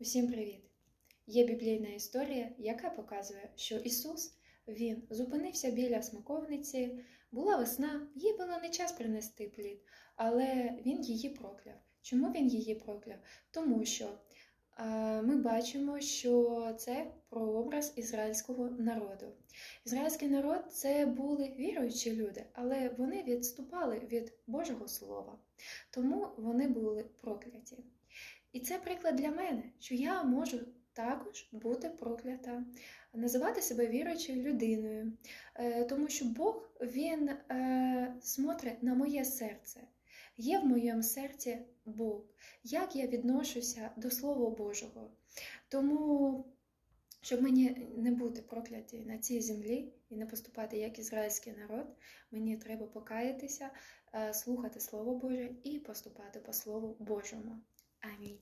Усім привіт! Є біблійна історія, яка показує, що Ісус Він зупинився біля смаковниці, була весна, їй було не час принести плід, але Він її прокляв. Чому він її прокляв? Тому що е, ми бачимо, що це прообраз ізраїльського народу. Ізраїльський народ це були віруючі люди, але вони відступали від Божого Слова, тому вони були прокляті. І це приклад для мене, що я можу також бути проклята, називати себе віруючою людиною, Е, тому що Бог Він е, смотрить на моє серце. Є в моєму серці Бог, як я відношуся до Слова Божого. Тому, щоб мені не бути прокляті на цій землі і не поступати як ізраїльський народ, мені треба покаятися, е, слухати Слово Боже і поступати по Слову Божому. I mean,